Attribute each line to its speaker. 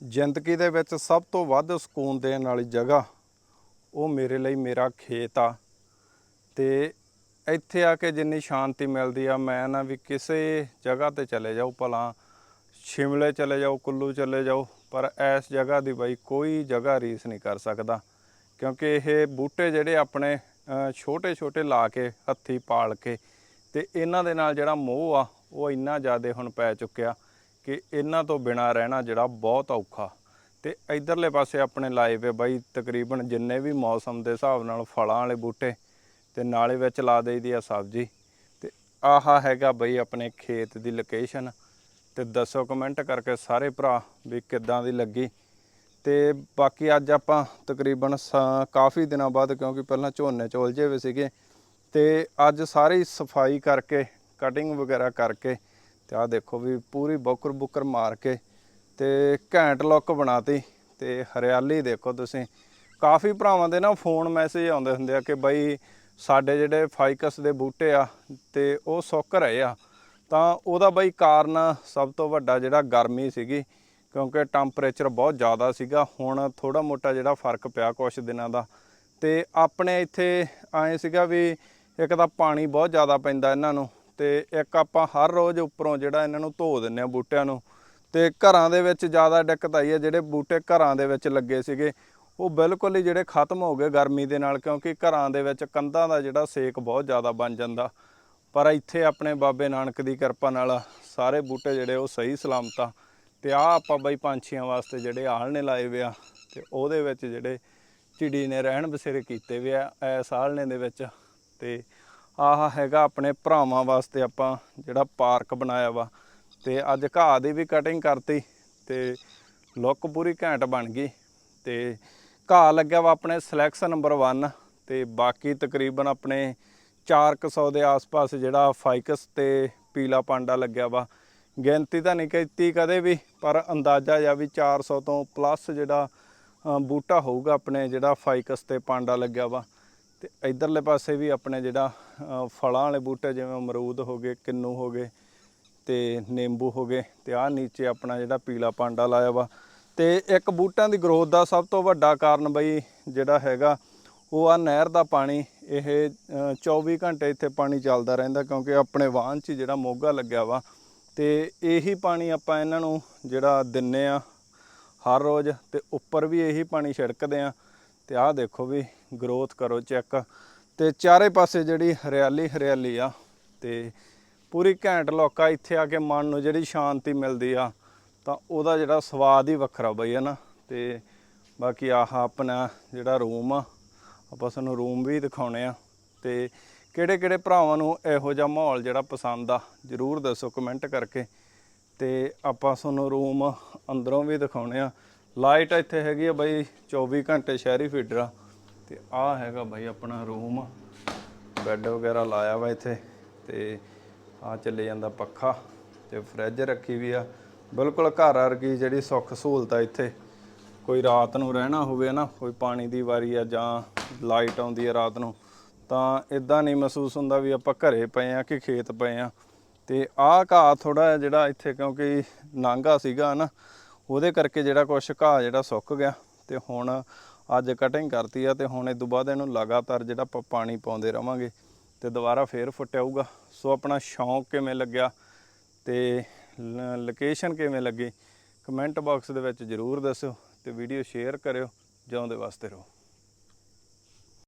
Speaker 1: ਜ਼ਿੰਦਗੀ ਦੇ ਵਿੱਚ ਸਭ ਤੋਂ ਵੱਧ ਸਕੂਨ ਦੇਣ ਵਾਲੀ ਜਗ੍ਹਾ ਉਹ ਮੇਰੇ ਲਈ ਮੇਰਾ ਖੇਤ ਆ। ਤੇ ਇੱਥੇ ਆ ਕੇ ਜਿੰਨੀ ਸ਼ਾਂਤੀ ਮਿਲਦੀ ਆ, ਮੈਂ ਨਾ ਵੀ ਕਿਸੇ ਜਗ੍ਹਾ ਤੇ ਚਲੇ ਜਾਓ ਭਲਾ ਸ਼ਿਮਲੇ ਚਲੇ ਜਾਓ ਕੁੱਲੂ ਚਲੇ ਜਾਓ ਪਰ ਇਸ ਜਗ੍ਹਾ ਦੀ ਬਾਈ ਕੋਈ ਜਗ੍ਹਾ ਰੀਸ ਨਹੀਂ ਕਰ ਸਕਦਾ। ਕਿਉਂਕਿ ਇਹ ਬੂਟੇ ਜਿਹੜੇ ਆਪਣੇ ਛੋਟੇ ਛੋਟੇ ਲਾ ਕੇ, ਹੱਥੀ ਪਾਲ ਕੇ, ਤੇ ਇਹਨਾਂ ਦੇ ਨਾਲ ਜਿਹੜਾ ਮੋਹ ਆ, ਉਹ ਇੰਨਾ ਜ਼ਿਆਦਾ ਹੁਣ ਪੈ ਚੁੱਕਿਆ। ਕਿ ਇਹਨਾਂ ਤੋਂ ਬਿਨਾ ਰਹਿਣਾ ਜਿਹੜਾ ਬਹੁਤ ਔਖਾ। ਤੇ ਇਧਰਲੇ ਪਾਸੇ ਆਪਣੇ ਲਾਏ ਪਏ ਬਾਈ ਤਕਰੀਬਨ ਜਿੰਨੇ ਵੀ ਮੌਸਮ ਦੇ ਹਿਸਾਬ ਨਾਲ ਫਲਾਂ ਵਾਲੇ ਬੂਟੇ ਤੇ ਨਾਲੇ ਵਿੱਚ ਲਾ ਦੇਈਦੀ ਆ ਸਬਜ਼ੀ। ਤੇ ਆਹਾ ਹੈਗਾ ਬਈ ਆਪਣੇ ਖੇਤ ਦੀ ਲੋਕੇਸ਼ਨ ਤੇ ਦੱਸੋ ਕਮੈਂਟ ਕਰਕੇ ਸਾਰੇ ਭਰਾ ਵੀ ਕਿੱਦਾਂ ਦੀ ਲੱਗੀ। ਤੇ ਬਾਕੀ ਅੱਜ ਆਪਾਂ ਤਕਰੀਬਨ ਸ- ਕਾਫੀ ਦਿਨਾਂ ਬਾਅਦ ਕਿਉਂਕਿ ਪਹਿਲਾਂ ਝੋਨੇ ਚ ਉਲਝੇ ਹੋਏ ਸੀਗੇ। ਤੇ ਅੱਜ ਸਾਰੀ ਸਫ਼ਾਈ ਕਰਕੇ ਕਟਿੰਗ ਵਗੈਰਾ ਕਰਕੇ ਤੇ ਆਹ ਦੇਖੋ ਵੀ ਪੂਰੀ ਬੁੱਕਰ ਬੁੱਕਰ ਮਾਰ ਕੇ ਤੇ ਘੈਂਟ ਲੁੱਕ ਬਣਾਤੀ ਤੇ ਹਰਿਆਲੀ ਦੇਖੋ ਤੁਸੀਂ। ਕਾਫੀ ਭਰਾਵਾਂ ਦੇ ਨਾ ਫੋਨ ਮੈਸੇਜ ਆਉਂਦੇ ਹੁੰਦੇ ਆ ਕਿ ਬਈ ਸਾਡੇ ਜਿਹੜੇ ਫਾਈਕਸ ਦੇ ਬੂਟੇ ਆ ਤੇ ਉਹ ਸੁੱਕ ਰਹੇ ਆ, ਤਾਂ ਉਹਦਾ ਬਈ ਕਾਰਨ ਸਭ ਤੋਂ ਵੱਡਾ ਜਿਹੜਾ ਗਰਮੀ ਸੀਗੀ, ਕਿਉਂਕਿ ਟੈਂਪਰੇਚਰ ਬਹੁਤ ਜ਼ਿਆਦਾ ਸੀਗਾ, ਹੁਣ ਥੋੜਾ ਮੋਟਾ ਜਿਹੜਾ ਫ਼ਰਕ ਪਿਆ ਕੁਝ ਦਿਨਾਂ ਦਾ। ਤੇ ਆਪਣੇ ਇੱਥੇ ਆਏ ਸੀਗਾ ਵੀ ਇੱਕ ਤਾਂ ਪਾਣੀ ਬਹੁਤ ਜ਼ਿਆਦਾ ਪੈਂਦਾ ਇਹਨਾਂ ਨੂੰ ਤੇ ਇੱਕ ਆਪਾਂ ਹਰ ਰੋਜ਼ ਉੱਪਰੋਂ ਜਿਹੜਾ ਇਹਨਾਂ ਨੂੰ ਧੋ ਦਿੰਨੇ ਆ ਬੂਟਿਆਂ ਨੂੰ ਤੇ ਘਰਾਂ ਦੇ ਵਿੱਚ ਜ਼ਿਆਦਾ ਦਿੱਕਤ ਆਈ ਹੈ, ਜਿਹੜੇ ਬੂਟੇ ਘਰਾਂ ਦੇ ਵਿੱਚ ਲੱਗੇ ਸੀਗੇ, ਉਹ ਬਿਲਕੁਲ ਹੀ ਜਿਹੜੇ ਖਤਮ ਹੋ ਗਏ ਗਰਮੀ ਦੇ ਨਾਲ, ਕਿਉਂਕਿ ਘਰਾਂ ਦੇ ਵਿੱਚ ਕੰਧਾਂ ਦਾ ਜਿਹੜਾ ਸੇਕ ਬਹੁਤ ਜ਼ਿਆਦਾ ਬਣ ਜਾਂਦਾ। ਪਰ ਇੱਥੇ ਆਪਣੇ ਬਾਬੇ ਨਾਨਕ ਦੀ ਕਿਰਪਾ ਨਾਲ ਸਾਰੇ ਬੂਟੇ ਜਿਹੜੇ ਉਹ ਸਹੀ ਸਲਾਮਤ ਆ ਤੇ ਆ ਆਪਾਂ ਬਈ ਪੰਛੀਆਂ ਵਾਸਤੇ ਜਿਹੜੇ ਆਲਣੇ ਲਾਏ ਵੇ ਆ ਤੇ ਉਹਦੇ ਵਿੱਚ ਜਿਹੜੇ ਚਿੜੀ ਨੇ ਰਹਿਣ ਬਸੇਰੇ ਕੀਤੇ ਵੇ ਆ ਐਸ ਆਲਣੇ ਦੇ ਵਿੱਚ ਤੇ ਆਹ ਹੈਗਾ ਆਪਣੇ ਭਰਾਵਾਂ ਵਾਸਤੇ ਆਪਾਂ ਜਿਹੜਾ ਪਾਰਕ ਬਣਾਇਆ ਵਾ। ਤੇ ਅੱਜ ਘਾਹ ਦੀ ਵੀ ਕਟਿੰਗ ਕਰਤੀ ਤੇ ਲੁੱਕ ਪੂਰੀ ਘੈਂਟ ਬਣ ਗਈ। ਤੇ ਘਾਹ ਲੱਗਿਆ ਵਾ ਆਪਣੇ ਸਿਲੈਕਸ਼ਨ ਨੰਬਰ 1 ਤੇ ਬਾਕੀ ਤਕਰੀਬਨ ਆਪਣੇ 400 ਦੇ ਆਸ-ਪਾਸ ਜਿਹੜਾ ਫਾਈਕਸ ਤੇ ਪੀਲਾ ਪਾਂਡਾ ਲੱਗਿਆ ਵਾ। ਗਿਣਤੀ ਤਾਂ ਨਹੀਂ ਕੀਤੀ ਕਦੇ ਵੀ, ਪਰ ਅੰਦਾਜ਼ਾ ਜਾਂ ਵੀ 400 ਤੋਂ ਪਲੱਸ ਜਿਹੜਾ ਬੂਟਾ ਹੋਊਗਾ ਆਪਣੇ ਜਿਹੜਾ ਫਾਈਕਸ ਤੇ ਪਾਂਡਾ ਲੱਗਿਆ ਵਾ। ਤੇ ਇਧਰਲੇ ਪਾਸੇ ਵੀ ਆਪਣੇ ਜਿਹੜਾ ਫਲਾਂ ਵਾਲੇ ਬੂਟੇ ਜਿਵੇਂ ਅਮਰੂਦ ਹੋ ਗਏ ਕਿੰਨੂ ਹੋ ਗਏ ਤੇ ਨਿੰਬੂ ਹੋ ਗਏ ਤੇ ਆਹ ਨੀਚੇ ਆਪਣਾ ਜਿਹੜਾ ਪੀਲਾ ਪਾਂਡਾ ਲਾਇਆ ਵਾ। ਤੇ ਇੱਕ ਬੂਟਿਆਂ ਦੀ ਗਰੋਥ ਦਾ ਸਭ ਤੋਂ ਵੱਡਾ ਕਾਰਨ ਬਈ ਜਿਹੜਾ ਹੈਗਾ ਉਹ ਆ ਨਹਿਰ ਦਾ ਪਾਣੀ। ਇਹ ਅ, 24 ਘੰਟੇ ਇੱਥੇ ਪਾਣੀ ਚੱਲਦਾ ਰਹਿੰਦਾ ਕਿਉਂਕਿ ਆਪਣੇ ਵਾਹਨ 'ਚ ਜਿਹੜਾ ਮੋਗਾ ਲੱਗਿਆ ਵਾ। ਤੇ ਇਹੀ ਪਾਣੀ ਆਪਾਂ ਇਹਨਾਂ ਨੂੰ ਜਿਹੜਾ ਦਿੰਨੇ ਆ ਹਰ ਰੋਜ਼ ਤੇ ਉੱਪਰ ਵੀ ਇਹੀ ਪਾਣੀ ਛਿੜਕਦੇ ਆ। ਤੇ ਆਹ ਦੇਖੋ ਵੀ ਗਰੋਥ ਕਰੋ ਚੈੱਕ। ਤੇ ਚਾਰੇ ਪਾਸੇ ਜਿਹੜੀ ਹਰਿਆਲੀ ਹਰਿਆਲੀ ਆ ਤੇ ਪੂਰੀ ਘੈਂਟ ਲੋਕਾ ਇੱਥੇ ਆ ਕੇ ਮਨ ਨੂੰ ਜਿਹੜੀ ਸ਼ਾਂਤੀ ਮਿਲਦੀ ਆ, ਤਾਂ ਉਹਦਾ ਜਿਹੜਾ ਸਵਾਦ ਹੀ ਵੱਖਰਾ ਬਈ ਹੈ ਨਾ। ਤੇ ਬਾਕੀ ਆਹ ਆਪਣਾ ਜਿਹੜਾ ਰੂਮ ਆ, ਆਪਾਂ ਤੁਹਾਨੂੰ ਰੂਮ ਵੀ ਦਿਖਾਉਣੇ ਆ। ਤੇ ਕਿਹੜੇ ਕਿਹੜੇ ਭਰਾਵਾਂ ਨੂੰ ਇਹੋ ਜਿਹਾ ਮਾਹੌਲ ਜਿਹੜਾ ਪਸੰਦ ਆ, ਜਰੂਰ ਦੱਸੋ ਕਮੈਂਟ ਕਰਕੇ। ਤੇ ਆਪਾਂ ਤੁਹਾਨੂੰ ਰੂਮ ਅੰਦਰੋਂ ਵੀ ਦਿਖਾਉਣੇ ਆ। ਲਾਈਟ ਇੱਥੇ ਹੈਗੀ ਆ ਬਾਈ 24 ਘੰਟੇ ਸ਼ਹਿਰੀ ਫੀਡਰ ਆ। ਤੇ ਆਹ ਹੈਗਾ ਬਾਈ ਆਪਣਾ ਰੂਮ। ਬੈੱਡ ਵਗੈਰਾ ਲਾਇਆ ਵਾ ਇੱਥੇ ਤੇ ਆ ਚੱਲੇ ਜਾਂਦਾ ਪੱਖਾ ਤੇ ਫ੍ਰਿਜ ਰੱਖੀ ਵੀ ਆ। ਬਿਲਕੁਲ ਘਰ ਵਰਗੀ ਜਿਹੜੀ ਸੁੱਖ ਸਹੂਲਤ ਆ ਇੱਥੇ। ਕੋਈ ਰਾਤ ਨੂੰ ਰਹਿਣਾ ਹੋਵੇ ਨਾ, ਕੋਈ ਪਾਣੀ ਦੀ ਵਾਰੀ ਆ ਜਾਂ ਲਾਈਟ ਆਉਂਦੀ ਆ ਰਾਤ ਨੂੰ, ਤਾਂ ਇਦਾਂ ਨਹੀਂ ਮਹਿਸੂਸ ਹੁੰਦਾ ਵੀ ਆਪਾਂ ਘਰੇ ਪਏ ਆ ਕਿ ਖੇਤ ਪਏ ਆ। ਤੇ ਆਹ ਘਾਹ ਥੋੜਾ ਜਿਹੜਾ ਇੱਥੇ ਕਿਉਂਕਿ ਨਾਂਗਾ ਸੀਗਾ ਨਾ, ਉਹਦੇ ਕਰਕੇ ਜਿਹੜਾ ਕੁਛ ਘਾਹ ਜਿਹੜਾ ਸੁੱਕ ਗਿਆ। ਤੇ ਹੁਣ ਅੱਜ ਕਟਿੰਗ ਕਰਤੀ ਆ ਤੇ ਹੁਣ ਇਸ ਤੋਂ ਬਾਅਦ ਇਹਨੂੰ ਲਗਾਤਾਰ ਜਿਹੜਾ ਆਪਾਂ ਪਾਣੀ ਪਾਉਂਦੇ ਰਵਾਂਗੇ ਤੇ ਦੁਬਾਰਾ ਫੇਰ ਫੁੱਟਿਆਊਗਾ। ਸੋ ਆਪਣਾ ਸ਼ੌਂਕ ਕਿਵੇਂ ਲੱਗਿਆ ਤੇ ਲੋਕੇਸ਼ਨ ਕਿਵੇਂ ਲੱਗੀ? ਕਮੈਂਟ ਬਾਕਸ ਦੇ ਵਿੱਚ ਜਰੂਰ ਦੱਸਿਓ ਤੇ ਵੀਡੀਓ ਸ਼ੇਅਰ ਕਰਿਓ। ਜਿਉਂਦੇ ਵਾਸਤੇ ਰਹੋ।